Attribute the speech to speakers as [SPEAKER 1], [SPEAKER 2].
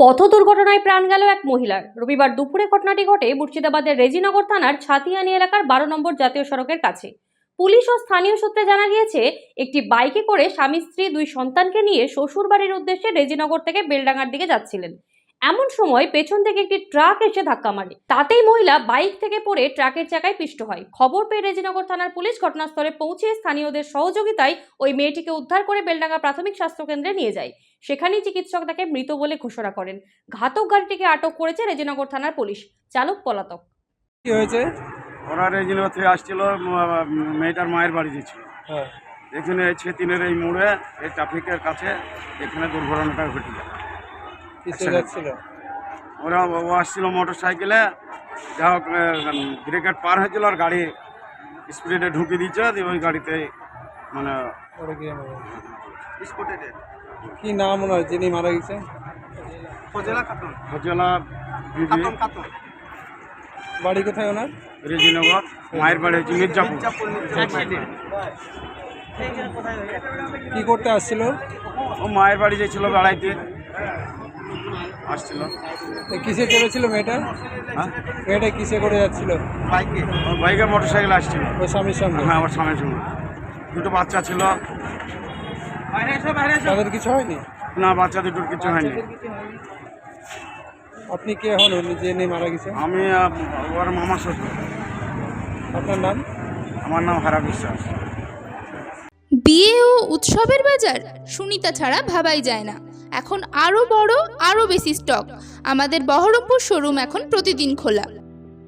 [SPEAKER 1] পথ দুর্ঘটনায় প্রাণ গেল এক মহিলার। রবিবার দুপুরে ঘটনাটি ঘটে মুর্শিদাবাদের রেজিনগর থানার ছাতিয়ানি এলাকার বারো নম্বর জাতীয় সড়কের কাছে। পুলিশ ও স্থানীয় সূত্রে জানা গিয়েছে, একটি বাইকে করে স্বামী, স্ত্রী, দুই সন্তানকে নিয়ে শ্বশুর বাড়ির উদ্দেশ্যে রেজিনগর থেকে বেলডাঙ্গার দিকে যাচ্ছিলেন। এমন সময় পেছন থেকে একটি ট্রাক এসে ধাক্কা মারে। তাতেই মহিলা বাইক থেকে পড়ে ট্রাকের চাকায় পিষ্ট হয়। খবর পেয়ে রেজিনগর থানার পুলিশ ঘটনাস্থলে পৌঁছে স্থানীয়দের সহযোগিতায় ওই মেয়েটিকে উদ্ধার করে বেলডাঙ্গা প্রাথমিক স্বাস্থ্যকেন্দ্রে নিয়ে যায়। সেখানেই চিকিৎসক তাকে মৃত বলে ঘোষণা করেন। ঘাতক গাড়িটিকে আটক করেছে রেজিনগর থানার পুলিশ। চালক পলাতক।
[SPEAKER 2] কি হয়েছে?
[SPEAKER 3] ওরা রেজিনগর থেকে আসছিল মেয়েটার মায়ের বাড়ি গেছিল।
[SPEAKER 2] হ্যাঁ।
[SPEAKER 3] এখানে ছেতিনের এই মোড়ে এই ট্রাফিকের কাছে এখানে দুর্ঘটনাটা ঘটে যায় ওরা ও আসছিল মোটর সাইকেলে যা হোক ব্রেকেট পার হয়েছিল আর গাড়ি স্পিডে ঢুকে দিচ্ছে দিয়ে ওই গাড়িতে মানে
[SPEAKER 2] কি নাম ওনার? যিনি মারা গেছে?
[SPEAKER 3] হজলা বিবি।
[SPEAKER 2] বাড়ি কোথায় ওনার?
[SPEAKER 3] রেজিনগর মায়ের বাড়ি হচ্ছে মির্জাপুর।
[SPEAKER 2] কি করতে আসছিল?
[SPEAKER 3] ও মায়ের বাড়ি গেছিল বেড়াইতে। আসছিল।
[SPEAKER 2] তো কিসে চলেছিল মেয়েটা?
[SPEAKER 3] হ্যাঁ?
[SPEAKER 2] মেয়েটা কিসে করে যাচ্ছিল?
[SPEAKER 3] বাইকে। বাইকে মোটর সাইকেল আসছিল।
[SPEAKER 2] ওর স্বামীর সঙ্গে?
[SPEAKER 3] হ্যাঁ আমার সামনে সঙ্গে। দুটো বাচ্চা ছিল।
[SPEAKER 2] তাদের কিছু হয়নি?
[SPEAKER 3] না বাচ্চা দুটোর কিছু হয়নি।
[SPEAKER 2] আপনি কে হন? যে নিয়ে মারা গেছে?
[SPEAKER 3] আমি ওর মামা শ্বশুর।
[SPEAKER 2] আপনার নাম?
[SPEAKER 3] আমার নাম হারা বিশ্বাস।
[SPEAKER 4] বিয়ে ও উৎসবের বাজার সুনিতা ছাড়া ভাবাই যায় না। এখন আরও বড় আরও বেশি স্টক আমাদের বহরমপুর শোরুম এখন প্রতিদিন খোলা।